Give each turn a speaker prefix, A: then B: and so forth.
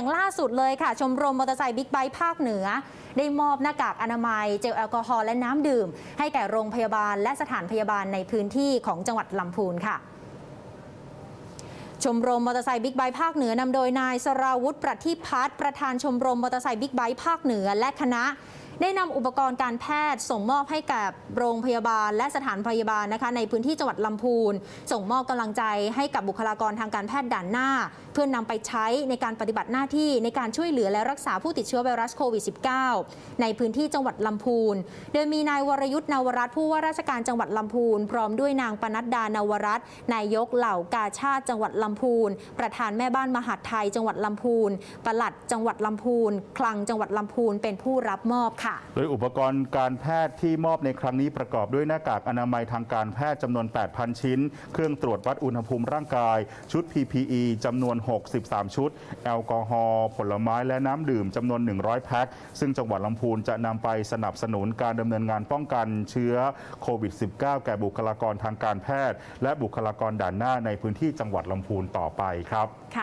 A: อย่างล่าสุดเลยค่ะ ชมรมมอเตอร์ไซค์บิ๊กไบค์ภาคเหนือ ได้มอบหน้ากากอนามัย เจลแอลกอฮอล์และน้ำดื่ม ให้แก่โรงพยาบาลและสถานพยาบาลในพื้นที่ของจังหวัดลำพูนค่ะชมรมมอเตอร์ไซค์บิ๊กไบค์ภาคเหนือนำโดยนายสราวุฒิประทีพัฒน์ประธานชมรมมอเตอร์ไซค์บิ๊กไบค์ภาคเหนือและคณะ ได้นำอุปกรณ์การแพทย์ส่งมอบให้กับโรงพยาบาล และสถานพยาบาลนะคะในพื้นที่จังหวัดลำพูน ส่งมอบกำลังใจให้กับบุคลากรทางการแพทย์ด่านหน้า เพื่อนนำไปใช้ในการปฏิบัติหน้าที่ในการช่วยเหลือและรักษาผู้ติดเชื้อไวรัสโควิด -19 ในพื้นที่จังหวัดลำพูน โดยมีนายวรยุทธ์นาวรัตน์ผู้ว่าราชการจังหวัดลำพูน พร้อมด้วยนางปนัดดานาวรัตน์นายกเหล่ากาชาติจังหวัดลำพูน ประธานแม่บ้านมหาดไทยจังหวัดลำพูนปลัดจังหวัดลำพูน คลังจังหวัดลำพูนเป็นผู้รับมอบค่ะ
B: โดยอุปกรณ์การแพทย์ที่มอบในครั้งนี้ประกอบด้วยหน้ากากอนามัยทางการแพทย์จำนวน 8,000 ชิ้น เครื่องตรวจวัดอุณหภูมิร่างกาย ชุด PPE จำนวน 63 ชุด แอลกอฮอล์ผลไม้และน้ำดื่มจำนวน 100 แพ็ค ซึ่งจังหวัดลำพูนจะนำไปสนับสนุนการดำเนินงานป้องกันเชื้อโควิด -19 แก่บุคลากรทางการแพทย์ และบุคลากรด่านหน้าในพื้นที่จังหวัดลำพูนต่อไปครับ